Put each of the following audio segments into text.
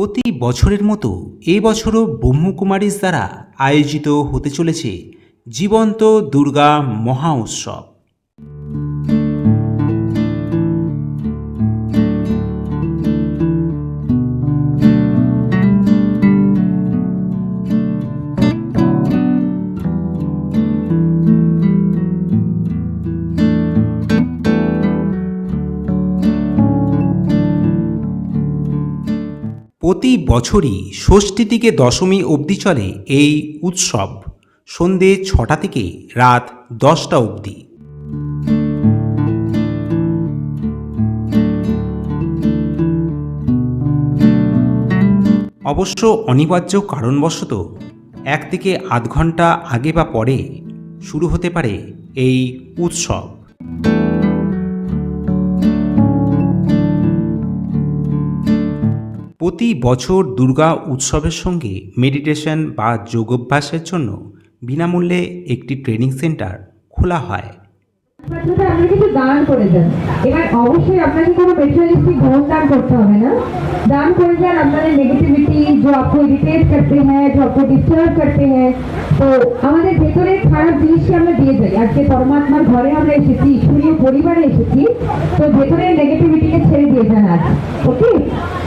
প্রতি বছরের মতো এবছরও বছরও ব্রহ্মকুমারীস দ্বারা আয়োজিত হতে চলেছে জীবন্ত দুর্গা মহা উৎসব। প্রতি বছরই ষষ্ঠী থেকে দশমী অবধি চলে এই উৎসব। সন্ধে ছটা থেকে রাত দশটা অবধি। অবশ্য অনিবার্য কারণবশত এক থেকে আধ ঘণ্টা আগে বা পরে শুরু হতে পারে এই উৎসব। প্রতি বছর দুর্গা উৎসবের সঙ্গে মেডিটেশন বা যোগাভ্যাসের জন্য বিনামূল্যে একটি ট্রেনিং সেন্টার খোলা হয়। সাথে আপনি কিছু দান করে যান এবার অবশ্যই আপনাকে কোনো মেটেরিয়ালিস্টিক ধন দান করতে হবে না দান করে যান আপনাদের নেগেটিভিটি जो आपको इरिटेट करते हैं जो आपको डिस्टार्ब करते हैं তো আমাদের ভেতরে খারাপ জিনিসকে আমরা দিয়ে যাই আজকে পরমাত্মার ঘরে আমরা এসেছি ঈশ্বরীয় পরিবারে এসেছি তো ভেতরে নেগেটিভিটিকে ছেড়ে দিয়ে যান আজ ওকে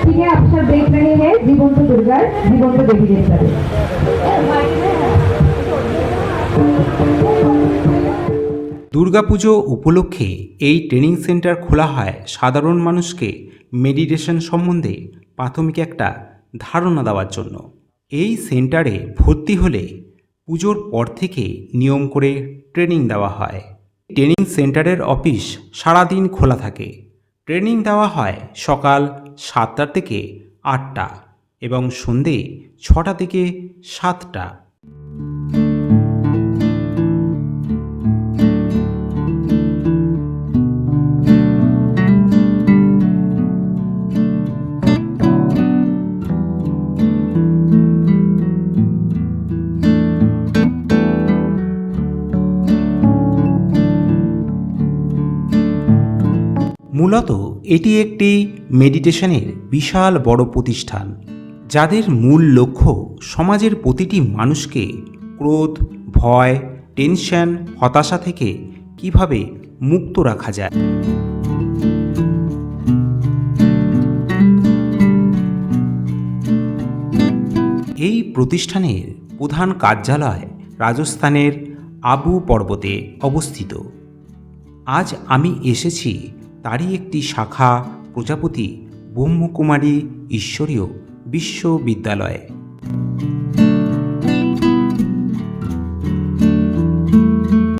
ठीक है आप सब देख रहे हैं জীবন্ত দুর্গার জীবন্ত দেবী দেবতারে দুর্গাপুজো উপলক্ষে এই ট্রেনিং সেন্টার খোলা হয় সাধারণ মানুষকে মেডিটেশন সম্বন্ধে প্রাথমিক একটা ধারণা দেওয়ার জন্য। এই সেন্টারে ভর্তি হলে পুজোর পর থেকে নিয়ম করে ট্রেনিং দেওয়া হয়। ট্রেনিং সেন্টারের অফিস সারাদিন খোলা থাকে। ট্রেনিং দেওয়া হয় সকাল সাতটা থেকে আটটা এবং সন্ধে ছটা থেকে সাতটা। এটি একটি মেডিটেশনের বিশাল বড় প্রতিষ্ঠান, যাদের মূল লক্ষ্য সমাজের প্রতিটি মানুষকে ক্রোধ, ভয় টেনশন হতাশা থেকে কীভাবে মুক্ত রাখা যায়। এই প্রতিষ্ঠানের প্রধান কার্যালয় রাজস্থানের আবু পর্বতে অবস্থিত। আজ আমি এসেছি তারই একটি শাখা প্রজাপতি ব্রহ্মকুমারী ঈশ্বরীয় বিশ্ববিদ্যালয়ে।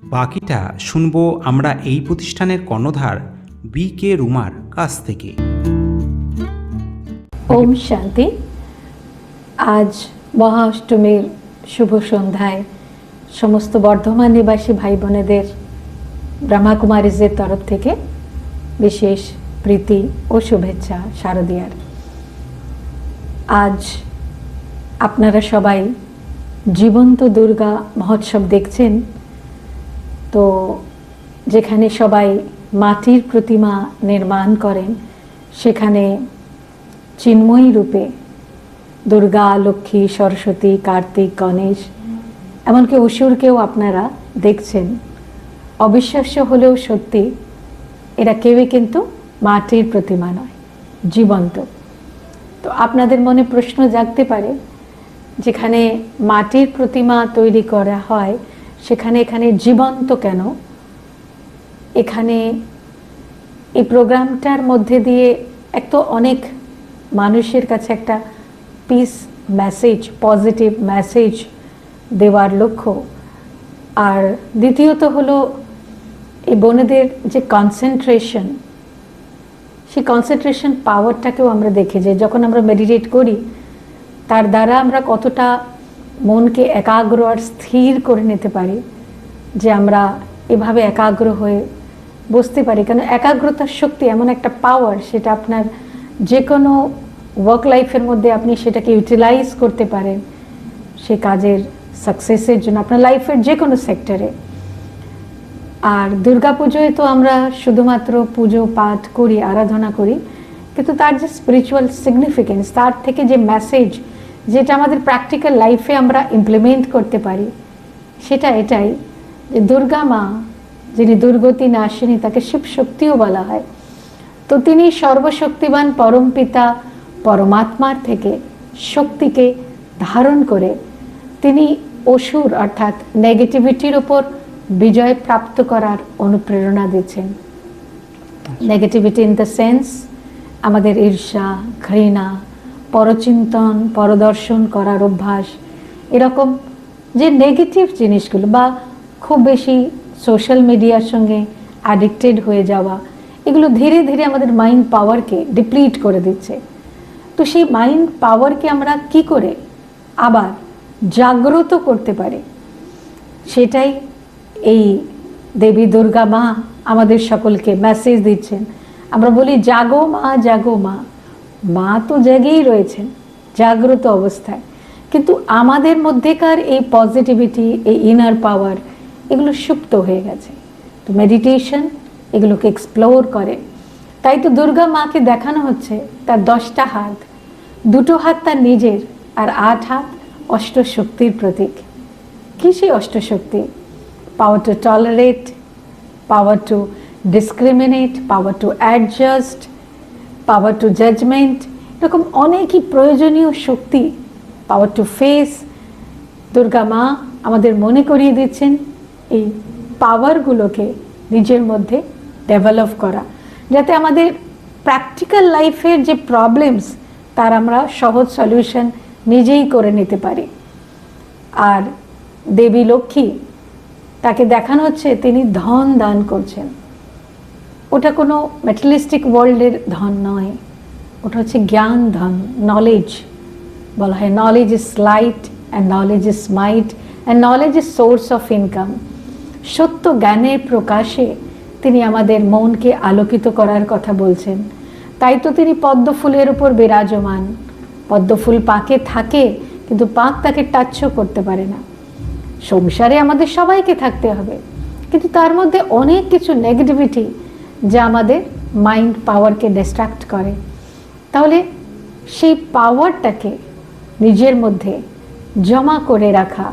বাকিটা শুনব আমরা এই প্রতিষ্ঠানের কর্ণধার বি কে রুমার কাছ থেকে। ওম শান্তি। আজ মহা অষ্টমীর শুভ সন্ধ্যায় সমস্ত বর্ধমান নিবাসী ভাই বোনেদের ব্রহ্মাকুমারীজের তরফ থেকে বিশেষ প্রীতি ও শুভেচ্ছা শারদীয়ার। আজ আপনারা সবাই জীবন্ত দুর্গা মহোৎসব দেখছেন, তো যেখানে সবাই মাটির প্রতিমা নির্মাণ করেন, সেখানে চিন্ময়ী রূপে দুর্গা, লক্ষ্মী, সরস্বতী, কার্তিক, গণেশ, এমনকি অসুরকেও আপনারা দেখছেন। অবিশ্বাস্য হলেও সত্যি এরা কেউই কিন্তু মাটির প্রতিমা নয়, জীবন্ত। তো আপনাদের মনে প্রশ্ন জাগতে পারে, যেখানে মাটির প্রতিমা তৈরি করা হয়, সেখানে এখানে জীবন্ত কেন? এখানে এই প্রোগ্রামটার মধ্যে দিয়ে এক তো অনেক মানুষের কাছে একটা পিস মেসেজ পজিটিভ মেসেজ দেওয়ার লক্ষ্য। আর দ্বিতীয়ত হলো এই বোনেদের যে কনসেন্ট্রেশন সেই কনসেন্ট্রেশন পাওয়ারটাকেও আমরা দেখে যাই যখন আমরা মেডিটেট করি, তার দ্বারা আমরা কতটা মনকে একাগ্র আর স্থির করে নিতে পারি যে আমরা এভাবে একাগ্র হয়ে বসতে পারি। কারণ একাগ্রতার শক্তি এমন একটা পাওয়ার সেটা আপনার যে কোনো ওয়ার্ক লাইফের মধ্যে আপনি সেটাকে ইউটিলাইজ করতে পারেন, সে কাজের সাকসেসের জন্য। আপনার লাইফের যে কোনো সেক্টরে আর দুর্গাপুজোয় তো আমরা শুধুমাত্র পুজো, পাঠ করি, আরাধনা করি, কিন্তু তার যে স্পিরিচুয়াল সিগনিফিকেন্স তার থেকে যে মেসেজ যেটা আমাদের প্র্যাকটিক্যাল লাইফে আমরা ইমপ্লিমেন্ট করতে পারি, সেটা এটাই যে দুর্গা মা, যিনি দুর্গতি নাশিনী, তাকে শিব শক্তিও বলা হয়। তো তিনি সর্বশক্তিবান পরমপিতা পরমাত্মার থেকে শক্তিকে ধারণ করে তিনি অসুর অর্থাৎ নেগেটিভিটির ওপর বিজয় প্রাপ্ত করার অনুপ্রেরণা দিচ্ছেন। নেগেটিভিটি ইন দ্য সেন্স আমাদের ঈর্ষা, ঘৃণা, পরচিন্তন, পরদর্শন করার অভ্যাস, এরকম যে নেগেটিভ জিনিসগুলো বা খুব বেশি সোশ্যাল মিডিয়ার সঙ্গে অ্যাডিক্টেড হয়ে যাওয়া, এগুলো ধীরে ধীরে আমাদের মাইন্ড পাওয়ারকে ডিপ্লিট করে দিচ্ছে। তো সেই মাইন্ড পাওয়ারকে আমরা কি করে আবার জাগ্রত করতে পারি? সেটাই এই দেবী দুর্গা মা আমাদের সকলকে মেসেজ দিচ্ছেন। আমরা বলি, জাগো মা জাগো মা। মা তো জেগেই রয়েছেন, জাগ্রত অবস্থায়। কিন্তু আমাদের মধ্যেকার এই পজিটিভিটি এই ইনার পাওয়ার এগুলো সুপ্ত হয়ে গেছে। তো মেডিটেশন এগুলোকে এক্সপ্লোর করে। তাই তো দুর্গা মাকে দেখানো হচ্ছে, তার দশটা হাত। দুটো হাত তার নিজের, আর আট হাত অষ্টশক্তির প্রতীক। কী সেই অষ্টশক্তি? Power to tolerate power to discriminate power to adjust power to judgement এরকম অনেকই প্রয়োজনীয় শক্তি পাওয়ার টু ফেস দুর্গা মা আমাদের মনে করিয়ে দিচ্ছেন এই পাওয়ারগুলোকে নিজের মধ্যে ডেভেলপ করা। যাতে আমাদের প্র্যাকটিক্যাল লাইফের যে প্রবলেমস তার আমরা সহজ সলিউশন নিজেই করে নিতে পারি। আর দেবী লক্ষ্মী তাকে দেখানো হচ্ছে, তিনি ধন দান করছেন। ওটা কোনো ম্যাটেরিয়ালিস্টিক ওয়ার্ল্ডের ধন নয়। ওটা হচ্ছে জ্ঞান ধন নলেজ বলা হয়। Knowledge is light and knowledge is might and knowledge is source of income সত্য জ্ঞানের প্রকাশে তিনি আমাদের মনকে আলোকিত করার কথা বলছেন। তাই তো তিনি পদ্ম ফুলের উপর বিরাজমান। পদ্ম ফুল পাকে থাকে, কিন্তু পাক তাকে টাচও করতে পারে না। সংসারে আমাদের সবাইকে থাকতে হবে। কিন্তু তার মধ্যে অনেক কিছু নেগেটিভিটি যা আমাদের মাইন্ড পাওয়ারকে ডিস্ট্রাক্ট করে। তাহলে সেই পাওয়ারটাকে নিজের মধ্যে জমা করে রাখা,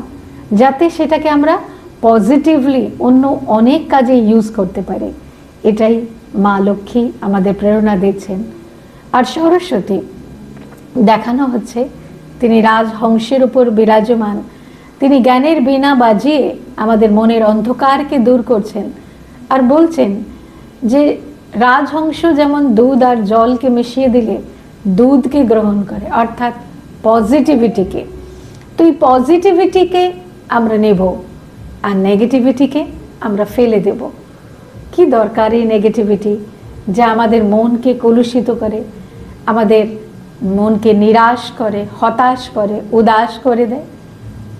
যাতে সেটাকে আমরা পজিটিভলি অন্য অনেক কাজে ইউজ করতে পারি, এটাই মা লক্ষ্মী আমাদের প্রেরণা দিচ্ছেন। আর সরস্বতী, দেখানো হচ্ছে তিনি রাজহংসের উপর বিরাজমান। তিনি জ্ঞানের বীণা বাজিয়ে আমাদের মনের অন্ধকারকে দূর করছেন আর বলছেন যে রাজহংস যেমন দুধ আর জলকে মিশিয়ে দিলে দুধকে গ্রহণ করে, অর্থাৎ পজিটিভিটিকে। তো এই পজিটিভিটিকে আমরা নেব আর নেগেটিভিটিকে আমরা ফেলে দেব। কি দরকার এই নেগেটিভিটি যা আমাদের মনকে কলুষিত করে, আমাদের মনকে নিরাশ করে, হতাশ করে, উদাস করে দেয়?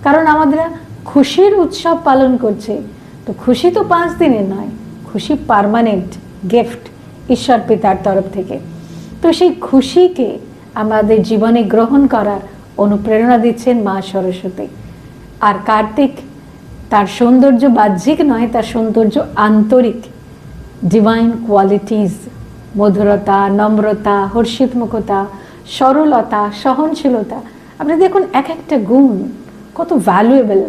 কারণ আমাদের খুশির উৎসব পালন করছে। তো খুশি তো পাঁচ দিনের নয়, খুশি পার্মানেন্ট গিফট ঈশ্বর পিতার তরফ থেকে। তো সেই খুশিকে আমাদের জীবনে গ্রহণ করার অনুপ্রেরণা দিচ্ছেন মা সরস্বতী। আর কার্তিক তার সৌন্দর্য বাহ্যিক নয়, তার সৌন্দর্য আন্তরিক। ডিভাইন কোয়ালিটিস মধুরতা, নম্রতা, হর্ষিতমুখতা, সরলতা, সহনশীলতা। আপনি দেখুন, এক একটা গুণ কত ভ্যালুয়েবল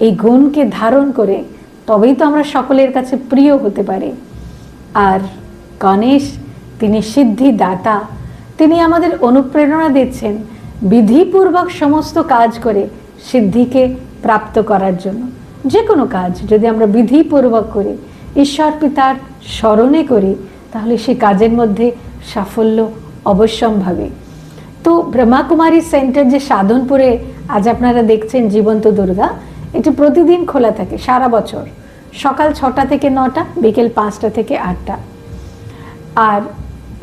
এই গুণকে ধারণ করে তবেই তো আমরা সকলের কাছে প্রিয় হতে পারি। আর গণেশ, তিনি সিদ্ধি দাতা তিনি আমাদের অনুপ্রেরণা দিচ্ছেন বিধিপূর্বক সমস্ত কাজ করে সিদ্ধিকে প্রাপ্ত করার জন্য। যে কোনো কাজ যদি আমরা বিধিপূর্বক করি, ঈশ্বর পিতার স্মরণে করি, তাহলে সে কাজের মধ্যে সাফল্য অবশ্যম্ভাবী। তো ব্রহ্মাকুমারী সেন্টার যে সাধনপুরে আজ আপনারা দেখছেন জীবন্ত দুর্গা। এটি প্রতিদিন খোলা থাকে, সারা বছর। সকাল ছটা থেকে নটা, বিকেল পাঁচটা থেকে আটটা। আর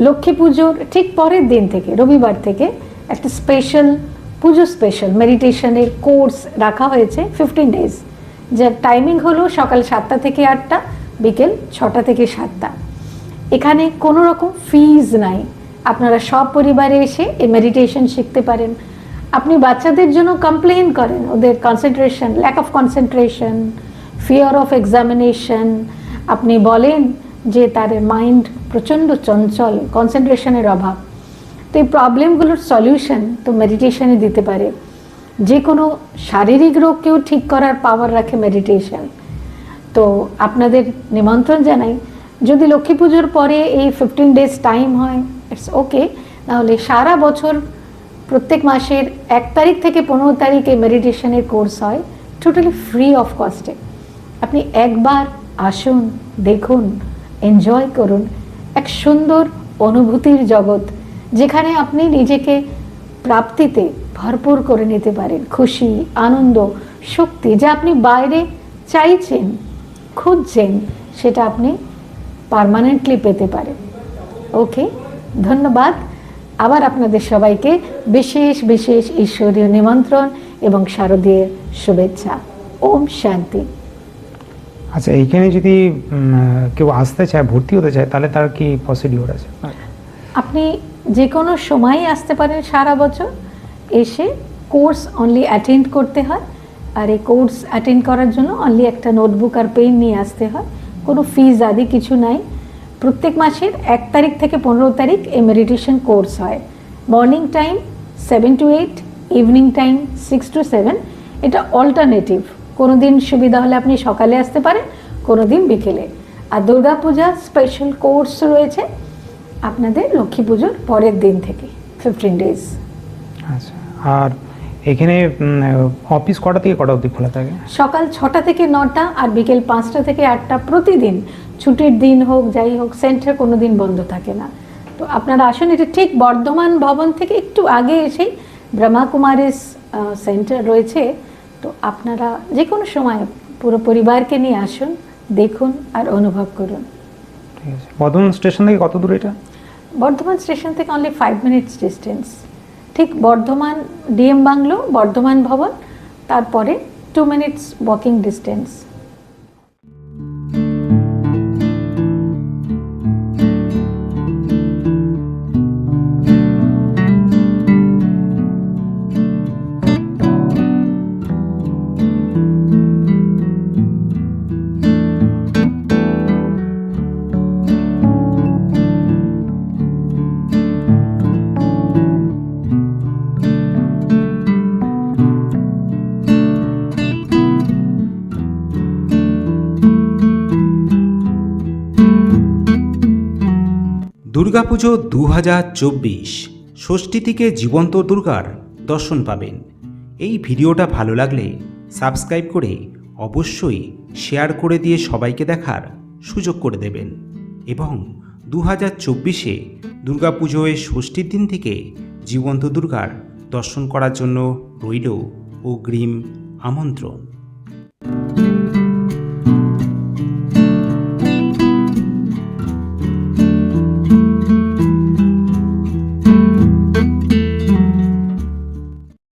লক্ষ্মী পুজোর ঠিক পরের দিন থেকে, রবিবার থেকে একটা স্পেশাল পুজো স্পেশাল মেডিটেশনের কোর্স রাখা হয়েছে ফিফটিন ডেজ যার টাইমিং হলো সকাল সাতটা থেকে আটটা, বিকেল ছটা থেকে সাতটা। এখানে কোনো রকম ফিজ নাই। আপনারা সব পরিবারে এসে এই মেডিটেশন শিখতে পারেন। আপনি বাচ্চাদের জন্য কমপ্লেন করেন, ওদের concentration lack of concentration fear of examination আপনি বলেন যে তার মাইন্ড প্রচণ্ড চঞ্চল কনসেন্ট্রেশনের অভাব। তো এই প্রবলেমগুলোর সলিউশন তো মেডিটেশনে দিতে পারে। যে কোনো শারীরিক রোগকেও ঠিক করার পাওয়ার রাখে মেডিটেশন তো আপনাদের নিমন্ত্রণ জানাই, যদি লক্ষ্মী পুজোর পরে এই ফিফটিন ডেজ টাইম হয় ইটস ওকে তাহলে সারা বছর প্রত্যেক মাসের এক তারিখ থেকে পনেরো তারিখে মেডিটেশনের কোর্স হয় টোটালি ফ্রি অফ কস্টে আপনি একবার আসুন, দেখুন এনজয় করুন এক সুন্দর অনুভূতির জগৎ, যেখানে আপনি নিজেকে প্রাপ্তিতে ভরপুর করে নিতে পারেন। খুশি, আনন্দ, শক্তি যা আপনি বাইরে চাইছেন, খুঁজছেন, সেটা আপনি পার্মানেন্টলি পেতে পারেন। ওকে ধন্যবাদ। আবার আপনাদের সবাইকে বিশেষ বিশেষ ঈশ্বরীয় নিমন্ত্রণ এবং শারদীয় শুভেচ্ছা। ওম শান্তি। আচ্ছা এইখানে যদি কেউ আসতে চায় ভর্তি হতে চায় তাহলে তার কি প্রসিডিওর আছে? আপনি যে কোনো সময় আসতে পারেন সারা বছর। এসে কোর্স অনলি অ্যাটেন্ড করতে হয়। আর এই কোর্স অ্যাটেন্ড করার জন্য অনলি একটা নোটবুক আর পেন নিয়ে আসতে হয়। কোনো ফিজ আদি কিছু নাই। প্রত্যেক মাসের এক তারিখ থেকে পনেরো তারিখ এই মেডিটেশন কোর্স হয়। Morning time seven to eight evening time six to seven এটা অল্টারনেটিভ কোনো দিন সুবিধা হলে আপনি সকালে আসতে পারেন কোনো দিন বিকেলে। আর দুর্গাপূজা স্পেশাল কোর্স রয়েছে আপনাদের লক্ষ্মী পুজোর পরের দিন থেকে ফিফটিন ডেজ আচ্ছা আর এখানে অফিস কটা থেকে কটা অবধি খোলা থাকে? সকাল ছটা থেকে নটা আর বিকেল পাঁচটা থেকে আটটা প্রতিদিন। ছুটির দিন হোক যাই হোক সেন্টার কোনো দিন বন্ধ থাকে না। তো আপনারা আসুন এটা ঠিক বর্ধমান ভবন থেকে একটু আগে এসেই ব্রহ্মাকুমারীস সেন্টার রয়েছে। তো আপনারা যে কোনো সময় পুরো পরিবারকে নিয়ে আসুন দেখুন আর অনুভব করুন। ঠিক আছে। বর্ধমান স্টেশন থেকে কত দূর এটা? বর্ধমান স্টেশন থেকে অনলি ফাইভ মিনিটস ডিস্টেন্স ঠিক বর্ধমান ডিএম বাংলো বর্ধমান ভবন তারপরে two minutes walking distance Durga Puja দু হাজার চব্বিশ। ষষ্ঠী থেকে জীবন্ত দুর্গার দর্শন পাবেন। এই ভিডিওটা ভালো লাগলে সাবস্ক্রাইব করে অবশ্যই শেয়ার করে দিয়ে সবাইকে দেখার সুযোগ করে দেবেন। এবং দু হাজার চব্বিশে দুর্গাপুজোয় ষষ্ঠীর দিন থেকে জীবন্ত দুর্গার দর্শন করার জন্য রইল অগ্রিম আমন্ত্রণ।